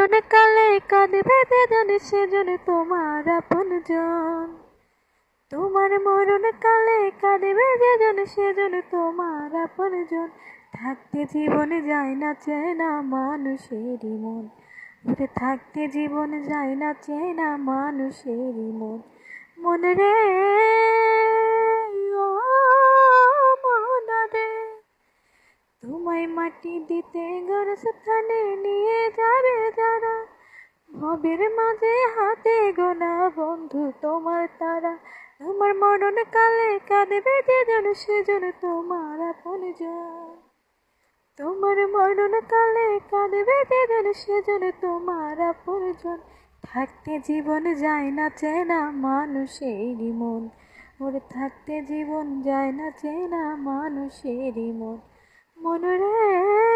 মরণ কালে কাঁদবে যেজন সেজন তোমার আপন জন তোমার মরণ কালে কাঁদবে যেজন সেজন তোমার আপন জন থাকতে জীবনে যায় না চেনা মানুষেরই মন। ওরে থাকতে জীবন যায় না চেনা মানুষেরই মন। মন রে তোমায় মাটি দিতে গরস্থানে নিয়ে যাবে যারা। ভবের মাঝে হাতে গোনা বন্ধু তোমার তারা। তোমার মরণ কালে কাঁদবে যেজন সেজন তোমার আপন তোমার মরণ কালে কাঁদবে যেজন সেজন তোমার আপন থাকতে জীবন যায় না চেনা মানুষেরই মন। ওরে থাকতে জীবন যায় না চেনা মানুষেরই মন। মন রে